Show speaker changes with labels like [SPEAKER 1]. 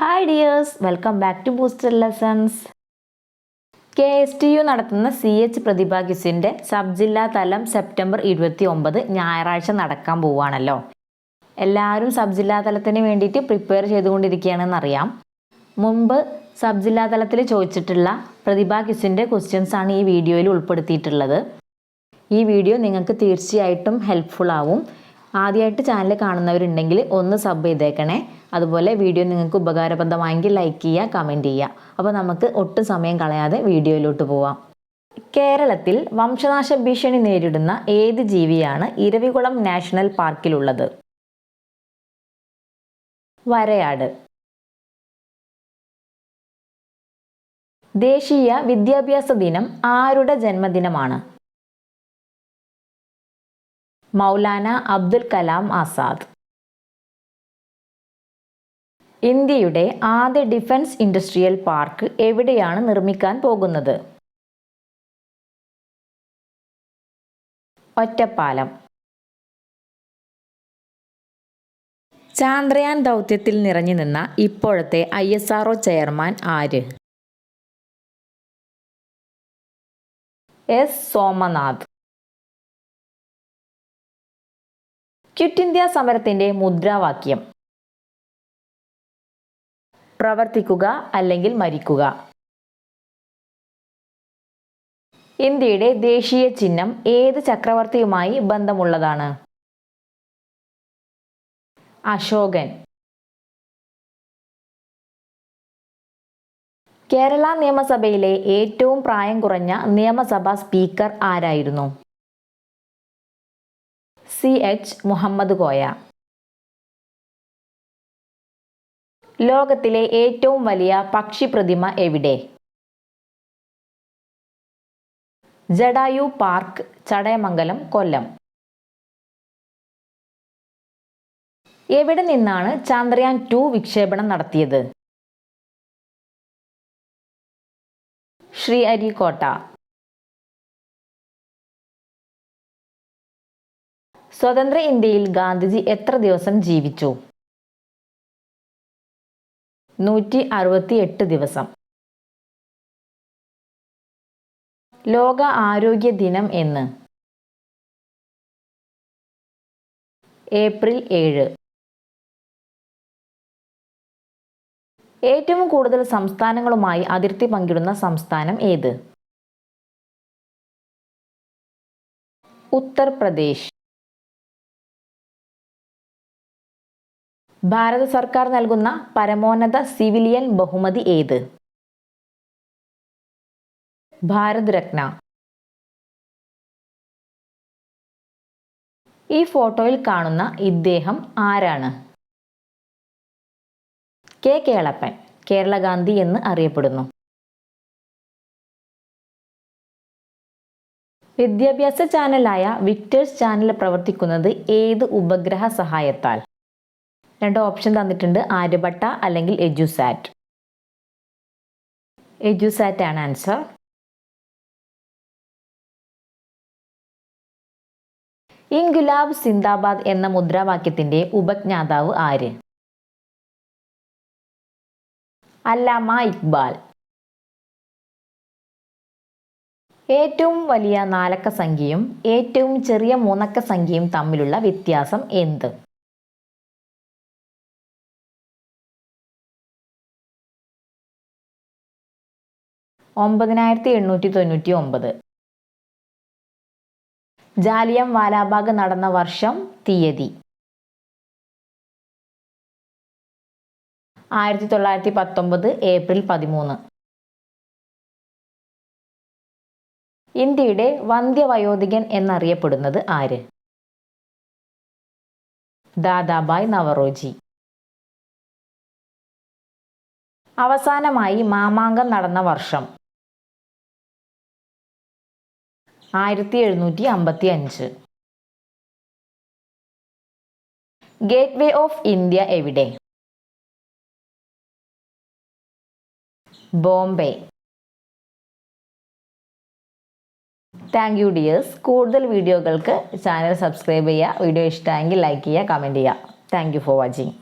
[SPEAKER 1] Hi dears welcome back to booster lessons K S T U നടത്തുന്ന C H Prathibha കിസിന്റെ sub ജില്ലാ തലം September ഇരുപത്തി ഒമ്പത് ഞായറാഴ്ച നടക്കാൻ പോവുകയാണല്ലോ. എല്ലാവരും സബ് ജില്ലാ തലത്തിന് വേണ്ടിയിട്ട് പ്രിപ്പയർ ചെയ്തുകൊണ്ടിരിക്കുകയാണെന്നറിയാം മുമ്പ് സബ് ജില്ലാ തലത്തിൽ ചോദിച്ചിട്ടുള്ള പ്രതിഭ കിസിന്റെ ക്വസ്റ്റ്യൻസ് ആണ് ഈ വീഡിയോയിൽ ഉൾപ്പെടുത്തിയിട്ടുള്ളത്. ഈ വീഡിയോ നിങ്ങൾക്ക് തീർച്ചയായിട്ടും ഹെൽപ്ഫുൾ ആവും. ആദ്യമായിട്ട് ചാനൽ കാണുന്നവരുണ്ടെങ്കിൽ ഒന്ന് സബ് ചെയ്തേക്കണേ. അതുപോലെ വീഡിയോ നിങ്ങൾക്ക് ഉപകാരപ്രദമായെങ്കിൽ ലൈക്ക് ചെയ്യുക കമന്റ് ചെയ്യുക. അപ്പോൾ നമുക്ക് ഒട്ടും സമയം കളയാതെ വീഡിയോയിലോട്ട് പോവാം. കേരളത്തിൽ വംശനാശ ഭീഷണി നേരിടുന്ന ഏത് ജീവിയാണ് ഇരവികുളം നാഷണൽ പാർക്കിലുള്ളത്? വരയാട്. ദേശീയ വിദ്യാഭ്യാസ ദിനം ആരുടെ ജന്മദിനമാണ്? മൗലാന അബ്ദുൽ കലാം ആസാദ്. ഇന്ത്യയുടെ ആദ്യ ഡിഫൻസ് ഇൻഡസ്ട്രിയൽ പാർക്ക് എവിടെയാണ് നിർമ്മിക്കാൻ പോകുന്നത്? ഒറ്റപ്പാലം. ചാന്ദ്രയാൻ ദൗത്യത്തിൽ നിറഞ്ഞു നിന്ന ഇപ്പോഴത്തെ ഐ എസ് ആർ ചെയർമാൻ ആര്? എസ്. സോമനാഥ്. ക്വിറ്റ് ഇന്ത്യ സമരത്തിന്റെ മുദ്രാവാക്യം. പ്രവർത്തിക്കുക അല്ലെങ്കിൽ മരിക്കുക. ഇന്ത്യയുടെ ദേശീയ ചിഹ്നം ഏത് ചക്രവർത്തിയുമായി ബന്ധമുള്ളതാണ്? അശോകൻ. കേരള നിയമസഭയിലെ ഏറ്റവും പ്രായം കുറഞ്ഞ നിയമസഭാ സ്പീക്കർ ആരായിരുന്നു? സി എച്ച് മുഹമ്മദ് കോയ ലോകത്തിലെ ഏറ്റവും വലിയ പക്ഷി പ്രതിമ എവിടെ? ജഡായു പാർക്ക് ചടയമംഗലം കൊല്ലം. എവിടെ നിന്നാണ് ചാന്ദ്രയാൻ ടു വിക്ഷേപണം നടത്തിയത്? ശ്രീഹരിക്കോട്ട സ്വതന്ത്ര ഇന്ത്യയിൽ ഗാന്ധിജി എത്ര ദിവസം ജീവിച്ചു? നൂറ്റി അറുപത്തി എട്ട് ദിവസം. ലോക ആരോഗ്യ ദിനം എന്ന്. ഏപ്രിൽ ഏഴ്. ഏറ്റവും കൂടുതൽ സംസ്ഥാനങ്ങളുമായി അതിർത്തി പങ്കിടുന്ന സംസ്ഥാനം ഏത്? ഉത്തർപ്രദേശ്. ഭാരത സർക്കാർ നൽകുന്ന പരമോന്നത സിവിലിയൻ ബഹുമതി ഏത്? ഭാരത് രത്ന ഈ ഫോട്ടോയിൽ കാണുന്ന ഇദ്ദേഹം ആരാണ്? കെ കേളപ്പൻ കേരള ഗാന്ധി എന്ന് അറിയപ്പെടുന്നു. വിദ്യാഭ്യാസ ചാനലായ വിക്ടേഴ്സ് ചാനൽ പ്രവർത്തിക്കുന്നത് ഏത് ഉപഗ്രഹ സഹായത്താൽ? രണ്ട് ഓപ്ഷൻ തന്നിട്ടുണ്ട്. ആര്യഭട്ട അല്ലെങ്കിൽ എജുസാറ്റ്. എജുസാറ്റ് ആണ് ആൻസർ. ഇൻഗുലാബ് സിന്ദാബാദ് എന്ന മുദ്രാവാക്യത്തിന്റെ ഉപജ്ഞാതാവ് ആര്? അല്ലാമ ഇക്ബാൽ. ഏറ്റവും വലിയ നാലക്ക സംഖ്യയും ഏറ്റവും ചെറിയ മൂന്നക്ക സംഖ്യയും തമ്മിലുള്ള വ്യത്യാസം എന്ത്? ഒമ്പതിനായിരത്തി എണ്ണൂറ്റി തൊണ്ണൂറ്റി ഒമ്പത് ജാലിയം വാലാബാഗ് നടന്ന വർഷം തീയതി. ആയിരത്തി തൊള്ളായിരത്തി പത്തൊമ്പത് ഏപ്രിൽ പതിമൂന്ന്. ഇന്ത്യയുടെ വന്ധ്യവയോധികൻ എന്നറിയപ്പെടുന്നത് ആര്? ദാദാബായ് നവറോജി. അവസാനമായി മാമാങ്കം നടന്ന വർഷം. ആയിരത്തി എഴുന്നൂറ്റി അമ്പത്തി അഞ്ച് ഗേറ്റ് വേ ഓഫ് ഇന്ത്യ എവിടെ? ബോംബെ. താങ്ക് യു ഡിയേഴ്സ് കൂടുതൽ വീഡിയോകൾക്ക് ചാനൽ സബ്സ്ക്രൈബ് ചെയ്യുക വീഡിയോ ഇഷ്ടമായെങ്കിൽ ലൈക്ക് ചെയ്യുക കമന്റ് ചെയ്യുക. Thank you for watching